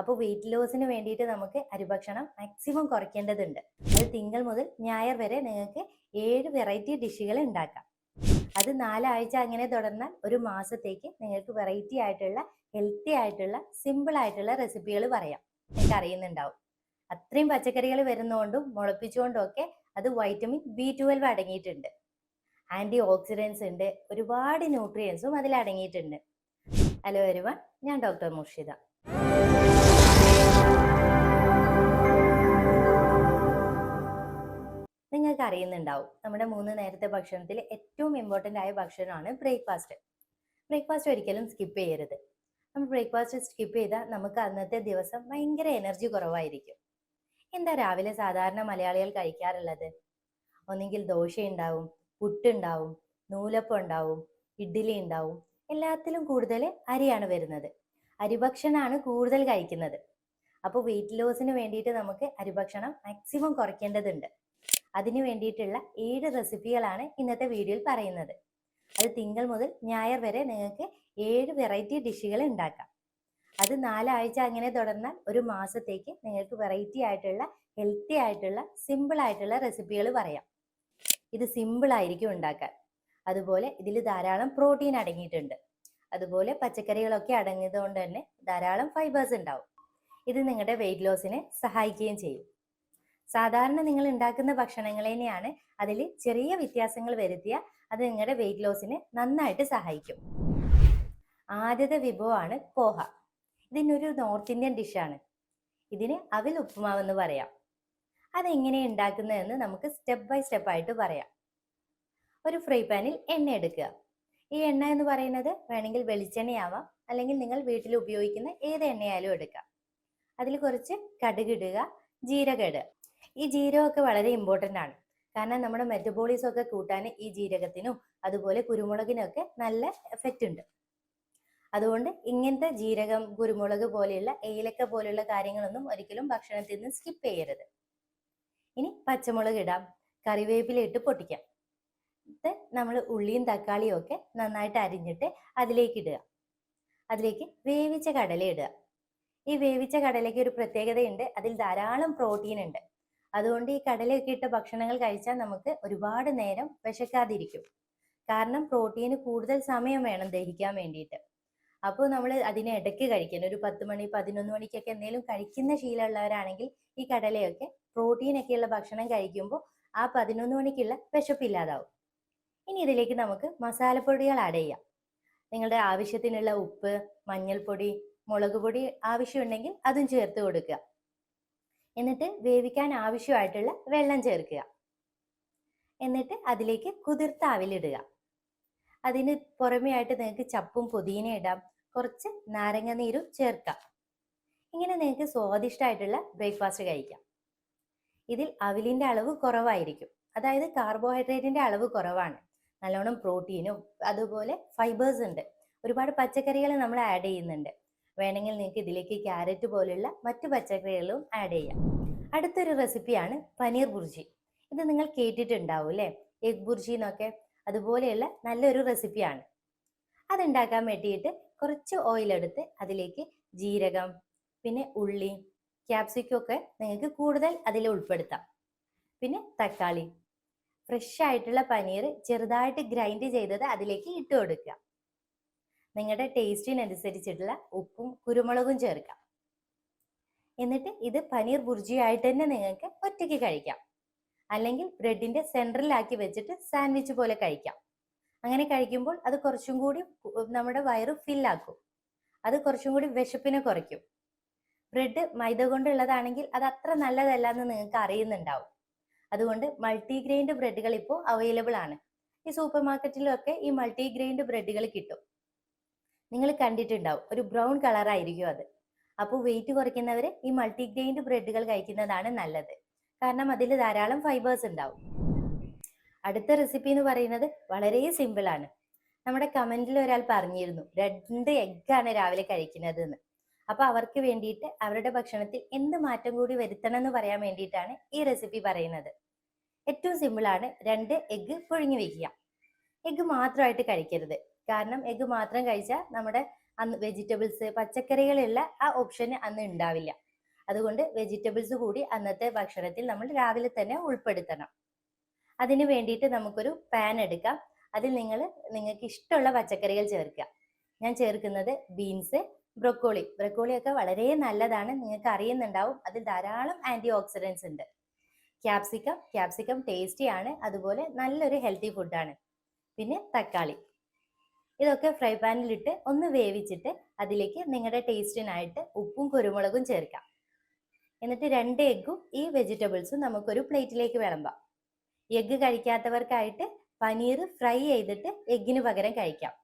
അപ്പോൾ വെയിറ്റ് ലോസിന് വേണ്ടിയിട്ട് നമുക്ക് അരിഭക്ഷണം മാക്സിമം കുറയ്ക്കേണ്ടതുണ്ട്. അത് തിങ്കൾ മുതൽ ഞായർ വരെ നിങ്ങൾക്ക് ഏഴ് വെറൈറ്റി ഡിഷുകൾ ഉണ്ടാക്കാം. അത് നാലാഴ്ച അങ്ങനെ തുടർന്നാൽ ഒരു മാസത്തേക്ക് നിങ്ങൾക്ക് വെറൈറ്റി ആയിട്ടുള്ള ഹെൽത്തി ആയിട്ടുള്ള സിമ്പിൾ ആയിട്ടുള്ള റെസിപ്പികൾ പറയാം. നിങ്ങൾക്ക് അറിയുന്നുണ്ടാവും. അത്രയും പച്ചക്കറികൾ വരുന്നതുകൊണ്ടും മുളപ്പിച്ചുകൊണ്ടും ഒക്കെ അത് വൈറ്റമിൻ ബി ട്വൽവ് അടങ്ങിയിട്ടുണ്ട്. ആന്റി ഓക്സിഡൻസ് ഉണ്ട്. ഒരുപാട് ന്യൂട്രിയൻസും അതിൽ അടങ്ങിയിട്ടുണ്ട്. ഹലോ വരുവൺ ഞാൻ ഡോക്ടർ മുർഷിദ. നിങ്ങൾക്ക് അറിയുന്നുണ്ടാവും. നമ്മുടെ മൂന്ന് നേരത്തെ ഭക്ഷണത്തിൽ ഏറ്റവും ഇമ്പോർട്ടന്റ് ആയ ഭക്ഷണമാണ് ബ്രേക്ക്ഫാസ്റ്റ് ബ്രേക്ക്ഫാസ്റ്റ് ഒരിക്കലും സ്കിപ്പ് ചെയ്യരുത്. നമ്മൾ ബ്രേക്ക്ഫാസ്റ്റ് സ്കിപ്പ് ചെയ്താൽ നമുക്ക് അന്നത്തെ ദിവസം ഭയങ്കര എനർജി കുറവായിരിക്കും. എന്താ രാവിലെ സാധാരണ മലയാളികൾ കഴിക്കാറുള്ളത്? ഒന്നെങ്കിൽ ദോശ ഉണ്ടാവും പുട്ടുണ്ടാവും നൂലപ്പം ഉണ്ടാവും ഇഡ്ഡലി ഉണ്ടാവും. എല്ലാത്തിലും കൂടുതൽ അരിയാണ് വരുന്നത്. അരിഭക്ഷണമാണ് കൂടുതൽ കഴിക്കുന്നത്. അപ്പോൾ വെയിറ്റ് ലോസിന് വേണ്ടിയിട്ട് നമുക്ക് അരിഭക്ഷണം മാക്സിമം കുറയ്ക്കേണ്ടതുണ്ട്. അതിന് വേണ്ടിയിട്ടുള്ള ഏഴ് റെസിപ്പികളാണ് ഇന്നത്തെ വീഡിയോയിൽ പറയുന്നത്. അത് തിങ്കൾ മുതൽ ഞായർ വരെ നിങ്ങൾക്ക് ഏഴ് വെറൈറ്റി ഡിഷുകൾ ഉണ്ടാക്കാം. അത് നാലാഴ്ച അങ്ങനെ തുടർന്നാൽ ഒരു മാസത്തേക്ക് നിങ്ങൾക്ക് വെറൈറ്റി ആയിട്ടുള്ള ഹെൽത്തി ആയിട്ടുള്ള സിമ്പിൾ ആയിട്ടുള്ള റെസിപ്പികൾ പറയാം. ഇത് സിമ്പിൾ ആയിരിക്കും ഉണ്ടാക്കാൻ. അതുപോലെ ഇതിൽ ധാരാളം പ്രോട്ടീൻ അടങ്ങിയിട്ടുണ്ട്. അതുപോലെ പച്ചക്കറികളൊക്കെ അടങ്ങിയത് കൊണ്ട് തന്നെ ധാരാളം ഫൈബേഴ്സ് ഉണ്ടാവും. ഇത് നിങ്ങളുടെ വെയിറ്റ് ലോസിനെ സഹായിക്കുകയും ചെയ്യും. സാധാരണ നിങ്ങൾ ഉണ്ടാക്കുന്ന ഭക്ഷണങ്ങൾ തന്നെയാണ് അതിൽ ചെറിയ വ്യത്യാസങ്ങൾ വരുത്തിയ അത് നിങ്ങളുടെ വെയിറ്റ് ലോസിന് നന്നായിട്ട് സഹായിക്കും. ആദ്യത്തെ വിഭവമാണ് പോഹ. ഇതിനൊരു നോർത്ത് ഇന്ത്യൻ ഡിഷാണ് ഇതിന് അവിൽ ഉപ്പുമാവെന്ന് പറയാം. അതെങ്ങനെ ഉണ്ടാക്കുന്നതെന്ന് നമുക്ക് സ്റ്റെപ്പ് ബൈ സ്റ്റെപ്പ് ആയിട്ട് പറയാം. ഒരു ഫ്രൈ പാനിൽ എണ്ണ എടുക്കുക. ഈ എണ്ണ എന്ന് പറയുന്നത് വേണമെങ്കിൽ വെളിച്ചെണ്ണയാവാം അല്ലെങ്കിൽ നിങ്ങൾ വീട്ടിൽ ഉപയോഗിക്കുന്ന ഏത് എണ്ണയായാലും എടുക്കാം. അതിൽ കുറച്ച് കടുകിടുക ജീരകം ഇടുക. ഈ ജീരകമൊക്കെ വളരെ ഇമ്പോർട്ടന്റ് ആണ്. കാരണം നമ്മുടെ മെറ്റബോളിസം ഒക്കെ കൂട്ടാൻ ഈ ജീരകത്തിനും അതുപോലെ കുരുമുളകിനൊക്കെ നല്ല എഫക്റ്റ് ഉണ്ട്. അതുകൊണ്ട് ഇങ്ങനത്തെ ജീരകം കുരുമുളക് പോലെയുള്ള ഏലക്ക പോലെയുള്ള കാര്യങ്ങളൊന്നും ഒരിക്കലും ഭക്ഷണത്തിൽ നിന്ന് സ്കിപ്പ് ചെയ്യരുത്. ഇനി പച്ചമുളക് ഇടാം. കറിവേപ്പില ഇട്ട് പൊട്ടിക്കാം. നമ്മൾ ഉള്ളിയും തക്കാളിയും ഒക്കെ നന്നായിട്ട് അരിഞ്ഞിട്ട് അതിലേക്ക് ഇടുക. അതിലേക്ക് വേവിച്ച കടല ഇടുക. ഈ വേവിച്ച കടലയ്ക്ക് ഒരു പ്രത്യേകതയുണ്ട്. അതിൽ ധാരാളം പ്രോട്ടീൻ ഉണ്ട്. അതുകൊണ്ട് ഈ കടലയൊക്കെ ഇട്ട ഭക്ഷണങ്ങൾ കഴിച്ചാൽ നമുക്ക് ഒരുപാട് നേരം വിശക്കാതിരിക്കും. കാരണം പ്രോട്ടീന് കൂടുതൽ സമയം വേണം ദഹിക്കാൻ വേണ്ടിയിട്ട്. അപ്പോൾ നമ്മൾ അതിനെ ഇടയ്ക്ക് കഴിക്കണം. ഒരു പത്ത് മണി പതിനൊന്ന് മണിക്കൊക്കെ എന്തെങ്കിലും കഴിക്കുന്ന ശീലമുള്ളവരാണെങ്കിൽ ഈ കടലയൊക്കെ പ്രോട്ടീനൊക്കെയുള്ള ഭക്ഷണം കഴിക്കുമ്പോൾ ആ പതിനൊന്ന് മണിക്കുള്ള വിശപ്പില്ലാതാവും ഇനി ഇതിലേക്ക് നമുക്ക് മസാലപ്പൊടികൾ ആഡ് ചെയ്യാം. നിങ്ങളുടെ ആവശ്യത്തിനുള്ള ഉപ്പ് മഞ്ഞൾപ്പൊടി മുളക് പൊടി ആവശ്യമുണ്ടെങ്കിൽ അതും ചേർത്ത് കൊടുക്കുക. എന്നിട്ട് വേവിക്കാൻ ആവശ്യമായിട്ടുള്ള വെള്ളം ചേർക്കുക. എന്നിട്ട് അതിലേക്ക് കുതിർത്ത അവിലിടുക. അതിന് പുറമേ ആയിട്ട് നിങ്ങൾക്ക് ചപ്പും പുതിന ഇടാം. കുറച്ച് നാരങ്ങ നീരും ചേർക്കാം. ഇങ്ങനെ നിങ്ങൾക്ക് സ്വാദിഷ്ടമായിട്ടുള്ള ബ്രേക്ക്ഫാസ്റ്റ് കഴിക്കാം. ഇതിൽ അവിലിന്റെ അളവ് കുറവായിരിക്കും. അതായത് കാർബോഹൈഡ്രേറ്റിന്റെ അളവ് കുറവാണ്. നല്ലോണം പ്രോട്ടീനും അതുപോലെ ഫൈബേഴ്സ് ഉണ്ട്. ഒരുപാട് പച്ചക്കറികൾ നമ്മൾ ആഡ് ചെയ്യുന്നുണ്ട്. വേണമെങ്കിൽ നിങ്ങൾക്ക് ഇതിലേക്ക് ക്യാരറ്റ് പോലുള്ള മറ്റു പച്ചക്കറികളും ആഡ് ചെയ്യാം. അടുത്തൊരു റെസിപ്പിയാണ് പനീർ ബുർജി. ഇത് നിങ്ങൾ കേട്ടിട്ടുണ്ടാവും അല്ലേ എഗ് ബുർജി എന്നൊക്കെ. അതുപോലെയുള്ള നല്ലൊരു റെസിപ്പിയാണ് അതുണ്ടാക്കാൻ വേണ്ടിയിട്ട് കുറച്ച് ഓയിൽ എടുത്ത് അതിലേക്ക് ജീരകം പിന്നെ ഉള്ളി ക്യാപ്സിക്കം ഒക്കെ നിങ്ങൾക്ക് കൂടുതൽ അതിൽ ഉൾപ്പെടുത്താം. പിന്നെ തക്കാളി. ഫ്രഷ് ആയിട്ടുള്ള പനീർ ചെറുതായിട്ട് ഗ്രൈൻഡ് ചെയ്തത് അതിലേക്ക് ഇട്ട് കൊടുക്കുക. നിങ്ങളുടെ ടേസ്റ്റിനനുസരിച്ചിട്ടുള്ള ഉപ്പും കുരുമുളകും ചേർക്കാം. എന്നിട്ട് ഇത് പനീർ ബുർജി ആയിട്ട് തന്നെ നിങ്ങൾക്ക് ഒറ്റയ്ക്ക് കഴിക്കാം. അല്ലെങ്കിൽ ബ്രെഡിന്റെ സെൻട്രലാക്കി വെച്ചിട്ട് സാൻഡ്വിച്ച് പോലെ കഴിക്കാം. അങ്ങനെ കഴിക്കുമ്പോൾ അത് കുറച്ചും കൂടി നമ്മുടെ വയറ് ഫില്ലാക്കും. അത് കുറച്ചും കൂടി വിശപ്പിനെ കുറയ്ക്കും. ബ്രെഡ് മൈദ കൊണ്ടുള്ളതാണെങ്കിൽ അത് അത്ര നല്ലതല്ല എന്ന് നിങ്ങൾക്ക് അറിയുന്നുണ്ടാവും. അതുകൊണ്ട് മൾട്ടിഗ്രെയിൻഡ് ബ്രെഡുകൾ ഇപ്പോൾ അവൈലബിൾ ആണ്. ഈ സൂപ്പർ മാർക്കറ്റിലൊക്കെ ഈ മൾട്ടിഗ്രെയിൻഡ് ബ്രെഡുകൾ കിട്ടും. നിങ്ങൾ കണ്ടിട്ടുണ്ടാവും. ഒരു ബ്രൗൺ കളർ ആയിരിക്കും അത്. അപ്പോൾ വെയിറ്റ് കുറയ്ക്കുന്നവർ ഈ മൾട്ടിഗ്രെയിൻഡ് ബ്രെഡുകൾ കഴിക്കുന്നതാണ് നല്ലത്. കാരണം അതിൽ ധാരാളം ഫൈബേഴ്സ് ഉണ്ടാവും. അടുത്ത റെസിപ്പി എന്ന് പറയുന്നത് വളരെ സിമ്പിൾ ആണ്. നമ്മുടെ കമന്റിൽ ഒരാൾ പറഞ്ഞിരുന്നു രണ്ട് എഗ്ഗാണ് രാവിലെ കഴിക്കുന്നത് എന്ന് അപ്പൊ അവർക്ക് വേണ്ടിയിട്ട് അവരുടെ ഭക്ഷണത്തിൽ എന്ത് മാറ്റം കൂടി വരുത്തണം എന്ന് പറയാൻ വേണ്ടിയിട്ടാണ് ഈ റെസിപ്പി പറയുന്നത്. ഏറ്റവും സിമ്പിൾ ആണ് രണ്ട് എഗ്ഗ് പുഴുങ്ങി വെക്കുക. എഗ്ഗ് മാത്രമായിട്ട് കഴിക്കരുത്. കാരണം എഗ്ഗ് മാത്രം കഴിച്ചാൽ നമ്മുടെ അന്ന് വെജിറ്റബിൾസ് പച്ചക്കറികളുള്ള ആ ഓപ്ഷൻ അന്ന് ഉണ്ടാവില്ല അതുകൊണ്ട് വെജിറ്റബിൾസ് കൂടി അന്നത്തെ ഭക്ഷണത്തിൽ നമ്മൾ രാവിലെ തന്നെ ഉൾപ്പെടുത്തണം. അതിന് വേണ്ടിയിട്ട് നമുക്കൊരു പാൻ എടുക്കാം. അതിൽ നിങ്ങൾ നിങ്ങൾക്ക് ഇഷ്ടമുള്ള പച്ചക്കറികൾ ചേർക്കുക. ഞാൻ ചേർക്കുന്നത് ബീൻസ് ബ്രൊക്കോളി ബ്രൊക്കോളി ഒക്കെ വളരെ നല്ലതാണ്. നിങ്ങൾക്ക് അറിയുന്നുണ്ടാവും. അതിൽ ധാരാളം ആന്റി ഓക്സിഡൻസ് ഉണ്ട് ക്യാപ്സിക്കം ക്യാപ്സിക്കം ടേസ്റ്റിയാണ് അതുപോലെ നല്ലൊരു ഹെൽത്തി ഫുഡാണ് പിന്നെ തക്കാളി. ഇതൊക്കെ ഫ്രൈ പാനിലിട്ട് ഒന്ന് വേവിച്ചിട്ട് അതിലേക്ക് നിങ്ങളുടെ ടേസ്റ്റിനായിട്ട് ഉപ്പും കുരുമുളകും ചേർക്കാം. എന്നിട്ട് രണ്ട് എഗ്ഗും ഈ വെജിറ്റബിൾസും നമുക്കൊരു പ്ലേറ്റിലേക്ക് വിളമ്പാം. എഗ്ഗ് കഴിക്കാത്തവർക്കായിട്ട് പനീർ ഫ്രൈ ചെയ്തിട്ട് എഗ്ഗിന് പകരം കഴിക്കാം.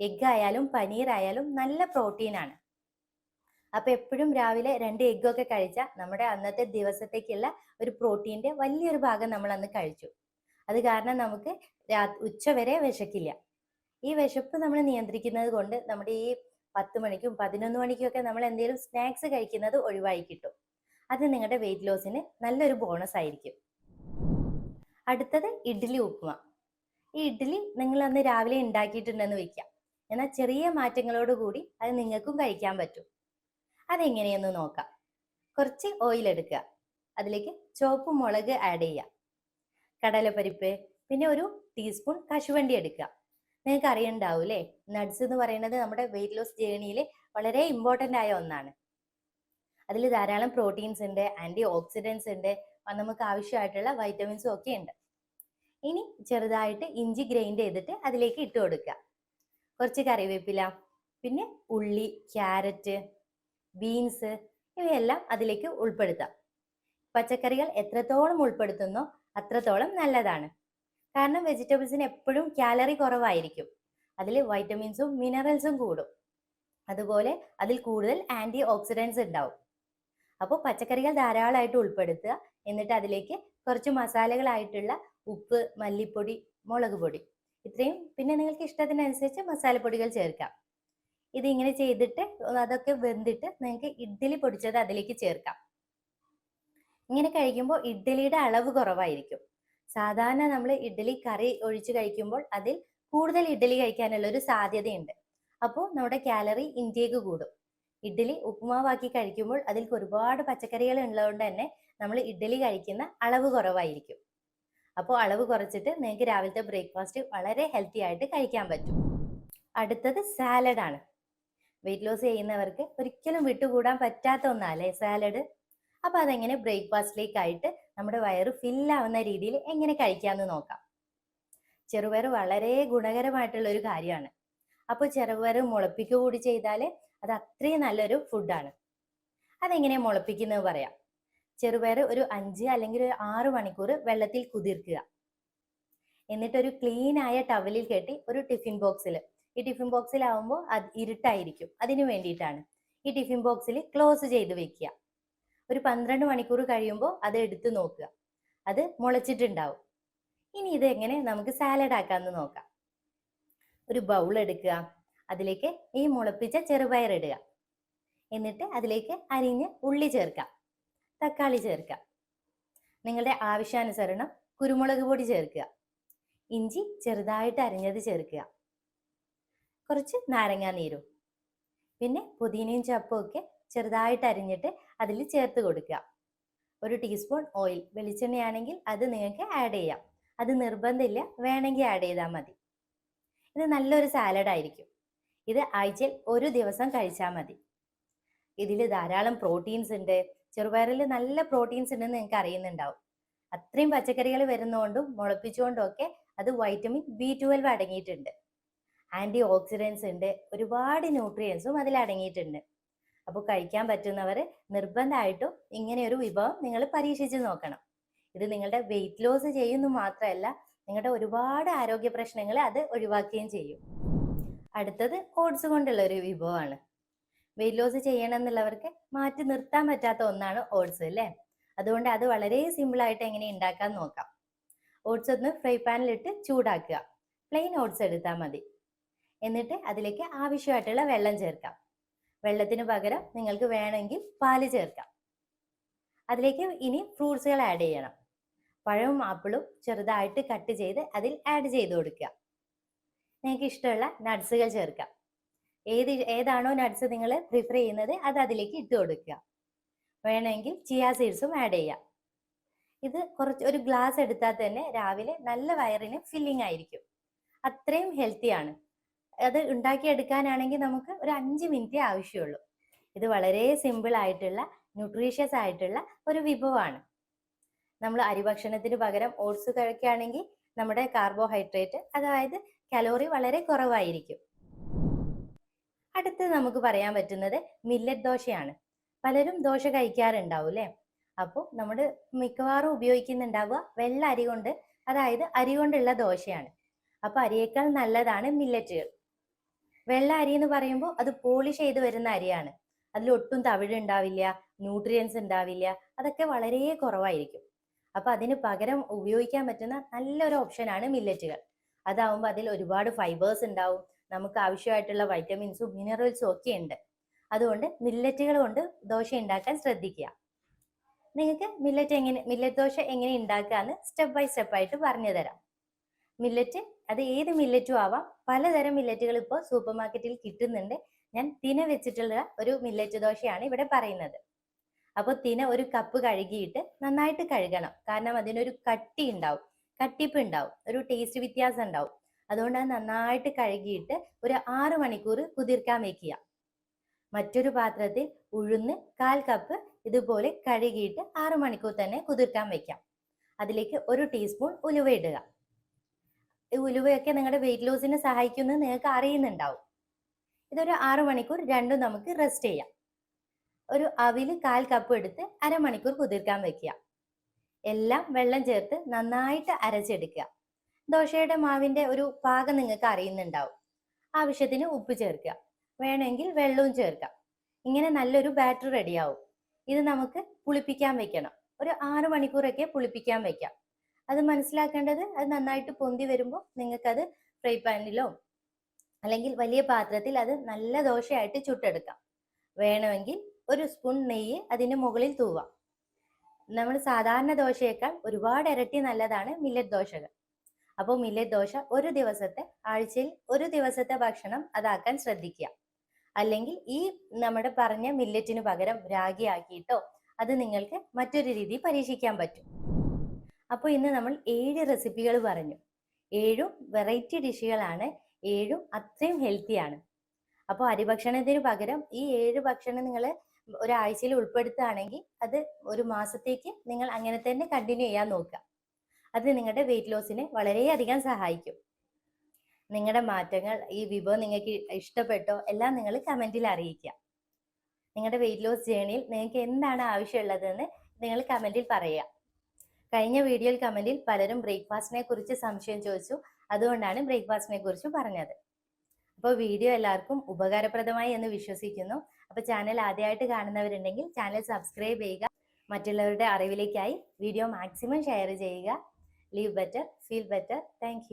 എഗ്ഗ് ആയാലും പനീർ ആയാലും നല്ല പ്രോട്ടീനാണ് അപ്പൊ എപ്പോഴും രാവിലെ രണ്ട് എഗ്ഗൊക്കെ കഴിച്ചാൽ നമ്മുടെ അന്നത്തെ ദിവസത്തേക്കുള്ള ഒരു പ്രോട്ടീന്റെ വലിയൊരു ഭാഗം നമ്മൾ അന്ന് കഴിച്ചു. അത് കാരണം നമുക്ക് ഉച്ച വരെ വിശക്കില്ല. ഈ വിശപ്പ് നമ്മൾ നിയന്ത്രിക്കുന്നത് കൊണ്ട് നമ്മുടെ ഈ പത്ത് മണിക്കും പതിനൊന്ന് മണിക്കും ഒക്കെ നമ്മൾ എന്തെങ്കിലും സ്നാക്സ് കഴിക്കുന്നത് ഒഴിവായി കിട്ടും. അത് നിങ്ങളുടെ വെയിറ്റ് ലോസിന് നല്ലൊരു ബോണസ് ആയിരിക്കും. അടുത്തത് ഇഡ്ഡലി ഉപ്പുമ. ഈ ഇഡ്ഡലി നിങ്ങൾ അന്ന് രാവിലെ ഉണ്ടാക്കിയിട്ടുണ്ടെന്ന് വെക്കാം എന്നാൽ ചെറിയ മാറ്റങ്ങളോട് കൂടി അത് നിങ്ങൾക്കും കഴിക്കാൻ പറ്റും. അതെങ്ങനെയെന്ന് നോക്കാം. കുറച്ച് ഓയിൽ എടുക്കുക. അതിലേക്ക് ചുവപ്പ് മുളക് ആഡ് ചെയ്യുക. കടലപ്പരിപ്പ് പിന്നെ ഒരു ടീസ്പൂൺ കശുവണ്ടി എടുക്കുക. നിങ്ങൾക്ക് അറിയണ്ടാവും അല്ലേ നട്സ് എന്ന് പറയുന്നത് നമ്മുടെ വെയിറ്റ് ലോസ് ജേണിയിൽ വളരെ ഇമ്പോർട്ടന്റ് ആയ ഒന്നാണ്. അതിൽ ധാരാളം പ്രോട്ടീൻസ് ഉണ്ട് ആന്റി ഓക്സിഡൻസ് ഉണ്ട് നമുക്ക് ആവശ്യമായിട്ടുള്ള വൈറ്റമിൻസും ഒക്കെ ഉണ്ട്. ഇനി ചെറുതായിട്ട് ഇഞ്ചി ഗ്രൈൻഡ് ചെയ്തിട്ട് അതിലേക്ക് ഇട്ട് കൊടുക്കുക. കുറച്ച് കറിവേപ്പില പിന്നെ ഉള്ളി ക്യാരറ്റ് ബീൻസ് ഇവയെല്ലാം അതിലേക്ക് ഉൾപ്പെടുത്താം. പച്ചക്കറികൾ എത്രത്തോളം ഉൾപ്പെടുത്തുന്നോ അത്രത്തോളം നല്ലതാണ്. കാരണം വെജിറ്റബിൾസിന് എപ്പോഴും കാലറി കുറവായിരിക്കും. അതിൽ വൈറ്റമിൻസും മിനറൽസും കൂടും. അതുപോലെ അതിൽ കൂടുതൽ ആന്റി ഓക്സിഡൻസ് ഉണ്ടാവും. അപ്പോൾ പച്ചക്കറികൾ ധാരാളമായിട്ട് ഉൾപ്പെടുത്തുക. എന്നിട്ട് അതിലേക്ക് കുറച്ച് മസാലകളായിട്ടുള്ള ഉപ്പ് മല്ലിപ്പൊടി മുളക് പൊടി ഇത്രയും. പിന്നെ നിങ്ങൾക്ക് ഇഷ്ടത്തിനനുസരിച്ച് മസാലപ്പൊടികൾ ചേർക്കാം. ഇത് ഇങ്ങനെ ചെയ്തിട്ട് അതൊക്കെ വെന്തിട്ട് നിങ്ങൾക്ക് ഇഡ്ഡലി പൊടിച്ചത് അതിലേക്ക് ചേർക്കാം. ഇങ്ങനെ കഴിക്കുമ്പോൾ ഇഡ്ഡലിയുടെ അളവ് കുറവായിരിക്കും. സാധാരണ നമ്മൾ ഇഡ്ഡലി കറി ഒഴിച്ച് കഴിക്കുമ്പോൾ അതിൽ കൂടുതൽ ഇഡ്ഡലി കഴിക്കാനുള്ള ഒരു സാധ്യതയുണ്ട്. അപ്പോൾ നമ്മുടെ കാലറി ഇൻടേക്ക് കൂടും. ഇഡ്ഡലി ഉപ്പുമാവാക്കി കഴിക്കുമ്പോൾ അതിൽ ഒരുപാട് പച്ചക്കറികൾ ഉള്ളതുകൊണ്ട് തന്നെ നമ്മൾ ഇഡ്ഡലി കഴിക്കുന്ന അളവ് കുറവായിരിക്കും. അപ്പോൾ അളവ് കുറച്ചിട്ട് നിങ്ങൾക്ക് രാവിലത്തെ ബ്രേക്ക്ഫാസ്റ്റ് വളരെ ഹെൽത്തി ആയിട്ട് കഴിക്കാൻ പറ്റും. അടുത്തത് സാലഡാണ് വെയിറ്റ് ലോസ് ചെയ്യുന്നവർക്ക് ഒരിക്കലും വിട്ടുകൂടാൻ പറ്റാത്ത ഒന്നല്ലേ സാലഡ് അപ്പൊ അതെങ്ങനെ ബ്രേക്ക്ഫാസ്റ്റിലേക്ക് ആയിട്ട് നമ്മുടെ വയറ് ഫില്ലാവുന്ന രീതിയിൽ എങ്ങനെ കഴിക്കാമെന്ന് നോക്കാം. ചെറുപയർ വളരെ ഗുണകരമായിട്ടുള്ള ഒരു കാര്യമാണ്. അപ്പോൾ ചെറുപയർ മുളപ്പിക്കുക കൂടി ചെയ്താൽ അത് അത്രയും നല്ലൊരു ഫുഡാണ് അതെങ്ങനെ മുളപ്പിക്കുന്നത് പറയാം. ചെറുപയർ ഒരു അഞ്ച് അല്ലെങ്കിൽ ഒരു ആറ് മണിക്കൂർ വെള്ളത്തിൽ കുതിർക്കുക. എന്നിട്ടൊരു ക്ലീൻ ആയ ടവലിൽ കെട്ടി ഒരു ടിഫിൻ ബോക്സിൽ ഈ ടിഫിൻ ബോക്സിലാവുമ്പോൾ അത് ഇരുട്ടായിരിക്കും. അതിനു വേണ്ടിയിട്ടാണ്. ഈ ടിഫിൻ ബോക്സിൽ ക്ലോസ് ചെയ്ത് വെക്കുക. ഒരു പന്ത്രണ്ട് മണിക്കൂർ കഴിയുമ്പോൾ അത് എടുത്തു നോക്കുക. അത് മുളച്ചിട്ടുണ്ടാവും. ഇനി ഇത് എങ്ങനെ നമുക്ക് സാലഡ് ആക്കാമെന്ന് നോക്കാം. ഒരു ബൗൾ എടുക്കുക. അതിലേക്ക് ഈ മുളപ്പിച്ച ചെറുപയർ ഇടുക. എന്നിട്ട് അതിലേക്ക് അരിഞ്ഞ് ഉള്ളി ചേർക്കാം. തക്കാളി ചേർക്കാം. നിങ്ങളുടെ ആവശ്യാനുസരണം കുരുമുളക് പൊടി ചേർക്കുക. ഇഞ്ചി ചെറുതായിട്ട് അരിഞ്ഞത് ചേർക്കുക. കുറച്ച് നാരങ്ങാ നീരും. പിന്നെ പുതിനയും ചപ്പും ഒക്കെ ചെറുതായിട്ട് അരിഞ്ഞിട്ട് അതിൽ ചേർത്ത് കൊടുക്കുക. ഒരു ടീസ്പൂൺ ഓയിൽ വെളിച്ചെണ്ണയാണെങ്കിൽ അത് നിങ്ങൾക്ക് ആഡ് ചെയ്യാം. അത് നിർബന്ധമില്ല വേണമെങ്കിൽ ആഡ് ചെയ്താൽ മതി. ഇത് നല്ലൊരു സാലഡായിരിക്കും ഇത് ആഴ്ചയിൽ ഒരു ദിവസം കഴിച്ചാൽ മതി. ഇതിൽ ധാരാളം പ്രോട്ടീൻസ് ഉണ്ട്. ചെറുപയറിൽ നല്ല പ്രോട്ടീൻസ് ഉണ്ടെന്ന് നിങ്ങൾക്ക് അറിയുന്നുണ്ടാവും. അത്രയും പച്ചക്കറികൾ വരുന്നതുകൊണ്ടും മുളപ്പിച്ചുകൊണ്ടും ഒക്കെ അത് വൈറ്റമിൻ ബി ട്വൽവ് അടങ്ങിയിട്ടുണ്ട്. ആന്റി ഓക്സിഡൻസ് ഉണ്ട്. ഒരുപാട് ന്യൂട്രിയൻസും അതിൽ അടങ്ങിയിട്ടുണ്ട്. അപ്പോൾ കഴിക്കാൻ പറ്റുന്നവർ നിർബന്ധമായിട്ടും ഇങ്ങനെ ഒരു വിഭവം നിങ്ങൾ പരീക്ഷിച്ച് നോക്കണം. ഇത് നിങ്ങളുടെ വെയിറ്റ് ലോസ് ചെയ്യുന്നു മാത്രമല്ല നിങ്ങളുടെ ഒരുപാട് ആരോഗ്യ പ്രശ്നങ്ങൾ അത് ഒഴിവാക്കുകയും ചെയ്യും. അടുത്തത് ഓട്സ് കൊണ്ടുള്ള ഒരു വിഭവമാണ്. വെയിറ്റ് ലോസ് ചെയ്യണം എന്നുള്ളവർക്ക് മാറ്റി നിർത്താൻ പറ്റാത്ത ഒന്നാണ് ഓട്സ് അല്ലേ? അതുകൊണ്ട് അത് വളരെ സിമ്പിൾ ആയിട്ട് എങ്ങനെ ഉണ്ടാക്കാൻ നോക്കാം. ഓട്സ് ഒന്ന് ഫ്രൈ പാനിലിട്ട് ചൂടാക്കുക. പ്ലെയിൻ ഓട്സ് എടുത്താൽ മതി. എന്നിട്ട് അതിലേക്ക് ആവശ്യമായിട്ടുള്ള വെള്ളം ചേർക്കാം. വെള്ളത്തിന് പകരം നിങ്ങൾക്ക് വേണമെങ്കിൽ പാൽ ചേർക്കാം. അതിലേക്ക് ഇനി ഫ്രൂട്ട്സുകൾ ആഡ് ചെയ്യണം. പഴവും ആപ്പിളും ചെറുതായിട്ട് കട്ട് ചെയ്ത് അതിൽ ആഡ് ചെയ്ത് കൊടുക്കുക. നിങ്ങൾക്ക് ഇഷ്ടമുള്ള നട്ട്സുകൾ ചേർക്കാം. ഏത് ഏതാണോ നട്ട്സ് നിങ്ങൾ പ്രിഫർ ചെയ്യുന്നത് അത് അതിലേക്ക് ഇട്ട് കൊടുക്കുക. വേണമെങ്കിൽ ചിയാ സീഡ്സും ആഡ് ചെയ്യാം. ഇത് കുറച്ച് ഒരു ഗ്ലാസ് എടുത്താൽ തന്നെ രാവിലെ നല്ല വയറിന് ഫില്ലിംഗ് ആയിരിക്കും. അത്രയും ഹെൽത്തിയാണ് അത് ഉണ്ടാക്കിയെടുക്കാനാണെങ്കിൽ നമുക്ക് ഒരു അഞ്ച് മിനിറ്റ് ആവശ്യമുള്ളൂ. ഇത് വളരെ സിമ്പിൾ ആയിട്ടുള്ള ന്യൂട്രീഷ്യസ് ആയിട്ടുള്ള ഒരു വിഭവമാണ്. നമ്മൾ അരിഭക്ഷണത്തിന് പകരം ഓട്സ് കഴിക്കുകയാണെങ്കിൽ നമ്മുടെ കാർബോഹൈഡ്രേറ്റ് അതായത് കലോറി വളരെ കുറവായിരിക്കും. അടുത്ത് നമുക്ക് പറയാൻ പറ്റുന്നത് മില്ലറ്റ് ദോശയാണ്. പലരും ദോശ കഴിക്കാറുണ്ടാവും അല്ലേ? അപ്പോൾ നമ്മൾ മിക്കവാറും ഉപയോഗിക്കുന്നുണ്ടാവുക വെള്ള അരി കൊണ്ട് അതായത് അരി കൊണ്ടുള്ള ദോശയാണ്. അപ്പൊ അരിയേക്കാൾ നല്ലതാണ് മില്ലറ്റുകൾ വെള്ള അരി എന്ന് പറയുമ്പോൾ അത് പോളിഷ് ചെയ്ത് വരുന്ന അരിയാണ്. അതിൽ ഒട്ടും തവിട് ഉണ്ടാവില്ല ന്യൂട്രിയൻസ് ഉണ്ടാവില്ല അതൊക്കെ വളരെ കുറവായിരിക്കും. അപ്പൊ അതിന് പകരം ഉപയോഗിക്കാൻ പറ്റുന്ന നല്ലൊരു ഓപ്ഷനാണ് മില്ലറ്റുകൾ അതാവുമ്പോൾ അതിൽ ഒരുപാട് ഫൈബേഴ്സ് ഉണ്ടാവും നമുക്ക് ആവശ്യമായിട്ടുള്ള വൈറ്റമിൻസും മിനറൽസും ഒക്കെ ഉണ്ട്. അതുകൊണ്ട് മില്ലറ്റുകൾ കൊണ്ട് ദോശ ഉണ്ടാക്കാൻ ശ്രദ്ധിക്കുക. നിങ്ങൾക്ക് മില്ലറ്റ് എങ്ങനെ മില്ലറ്റ് ദോശ എങ്ങനെ ഉണ്ടാക്കാന്ന് സ്റ്റെപ്പ് ബൈ സ്റ്റെപ്പ് ആയിട്ട് പറഞ്ഞു തരാം മില്ലറ്റ് അത് ഏത് മില്ലറ്റും ആവാം. പലതരം മില്ലറ്റുകൾ ഇപ്പോൾ സൂപ്പർ മാർക്കറ്റിൽ കിട്ടുന്നുണ്ട്. ഞാൻ തിന വെച്ചിട്ടുള്ള ഒരു മില്ലറ്റ് ദോശയാണ് ഇവിടെ പറയുന്നത്. അപ്പോൾ തിന ഒരു കപ്പ് കഴുകിയിട്ട് നന്നായിട്ട് കഴുകണം. കാരണം അതിനൊരു കട്ടി ഉണ്ടാവും. കട്ടിപ്പ് ഉണ്ടാവും. ഒരു ടേസ്റ്റ് വ്യത്യാസം ഉണ്ടാവും. അതുകൊണ്ട് അത് നന്നായിട്ട് കഴുകിയിട്ട് ഒരു ആറു മണിക്കൂർ കുതിർക്കാൻ വെക്കുക. മറ്റൊരു പാത്രത്തിൽ ഉഴുന്ന് കാൽ കപ്പ് ഇതുപോലെ കഴുകിയിട്ട് ആറു മണിക്കൂർ തന്നെ കുതിർക്കാൻ വെക്കാം. അതിലേക്ക് ഒരു ടീസ്പൂൺ ഉലുവ ഇടുക. ഉലുവയൊക്കെ നിങ്ങളുടെ വെയിറ്റ് ലോസിനെ സഹായിക്കുന്നത് നിങ്ങൾക്ക് അറിയുന്നുണ്ടാവും. ഇതൊരു ആറ് മണിക്കൂർ രണ്ടും നമുക്ക് റെസ്റ്റ് ചെയ്യാം. ഒരു അവിൽ കാൽ കപ്പ് എടുത്ത് അരമണിക്കൂർ കുതിർക്കാൻ വെക്കുക. എല്ലാം വെള്ളം ചേർത്ത് നന്നായിട്ട് അരച്ചെടുക്കുക. ദോശയുടെ മാവിന്റെ ഒരു പാകം നിങ്ങൾക്ക് അറിയുന്നുണ്ടാവും. ആവശ്യത്തിന് ഉപ്പ് ചേർക്കുക. വേണമെങ്കിൽ വെള്ളവും ചേർക്കാം. ഇങ്ങനെ നല്ലൊരു ബാറ്റർ റെഡിയാവും ഇത് നമുക്ക് പുളിപ്പിക്കാൻ വെക്കണം. ഒരു ആറ് മണിക്കൂറൊക്കെ പുളിപ്പിക്കാൻ വെക്കാം. അത് മനസ്സിലാക്കേണ്ടത് അത് നന്നായിട്ട് പൊന്തി വരുമ്പോൾ നിങ്ങൾക്കത് ഫ്രൈ പാനിലോ അല്ലെങ്കിൽ വലിയ പാത്രത്തിൽ അത് നല്ല ദോശയായിട്ട് ചുട്ടെടുക്കാം. വേണമെങ്കിൽ ഒരു സ്പൂൺ നെയ്യ് അതിന്റെ മുകളിൽ തൂവാം. നമ്മൾ സാധാരണ ദോശയേക്കാൾ ഒരുപാട് ഇരട്ടി നല്ലതാണ് മില്ലറ്റ് ദോശകൾ. അപ്പോൾ മില്ലറ്റ് ദോശ ഒരു ദിവസത്തെ ആഴ്ചയിൽ ഒരു ദിവസത്തെ ഭക്ഷണം അതാക്കാൻ ശ്രദ്ധിക്കുക. അല്ലെങ്കിൽ ഈ നമ്മുടെ പറഞ്ഞ മില്ലറ്റിന് പകരം രാഗി ആക്കിയിട്ടോ അത് നിങ്ങൾക്ക് മറ്റൊരു രീതി പരീക്ഷിക്കാൻ പറ്റും. അപ്പോൾ ഇന്ന് നമ്മൾ ഏഴ് റെസിപ്പികൾ പറഞ്ഞു. ഏഴും വെറൈറ്റി ഡിഷുകളാണ് ഏഴും അത്രയും ഹെൽത്തിയാണ് അപ്പോൾ അരിഭക്ഷണത്തിന് പകരം ഈ ഏഴ് ഭക്ഷണം നിങ്ങൾ ഒരാഴ്ചയിൽ ഉൾപ്പെടുത്തുകയാണെങ്കിൽ അത് ഒരു മാസത്തേക്ക് നിങ്ങൾ അങ്ങനെ തന്നെ കണ്ടിന്യൂ ചെയ്യാൻ നോക്കുക. അത് നിങ്ങളുടെ വെയിറ്റ് ലോസിനെ വളരെയധികം സഹായിക്കും. നിങ്ങളുടെ മാറ്റങ്ങൾ ഈ വിഭവം നിങ്ങൾക്ക് ഇഷ്ടപ്പെട്ടോ എല്ലാം നിങ്ങൾ കമന്റിൽ അറിയിക്കുക. നിങ്ങളുടെ വെയിറ്റ് ലോസ് ജേണിയിൽ നിങ്ങൾക്ക് എന്താണ് ആവശ്യമുള്ളതെന്ന് നിങ്ങൾ കമന്റിൽ പറയുക. കഴിഞ്ഞ വീഡിയോയിൽ കമന്റിൽ പലരും ബ്രേക്ക്ഫാസ്റ്റിനെ കുറിച്ച് സംശയം ചോദിച്ചു. അതുകൊണ്ടാണ് ബ്രേക്ക്ഫാസ്റ്റിനെ കുറിച്ച് പറഞ്ഞത്. അപ്പോൾ വീഡിയോ എല്ലാവർക്കും ഉപകാരപ്രദമായി എന്ന് വിശ്വസിക്കുന്നു. അപ്പോൾ ചാനൽ ആദ്യമായിട്ട് കാണുന്നവരുണ്ടെങ്കിൽ ചാനൽ സബ്സ്ക്രൈബ് ചെയ്യുക. മറ്റുള്ളവരുടെ അറിവിലേക്കായി വീഡിയോ മാക്സിമം ഷെയർ ചെയ്യുക. Live better feel better thank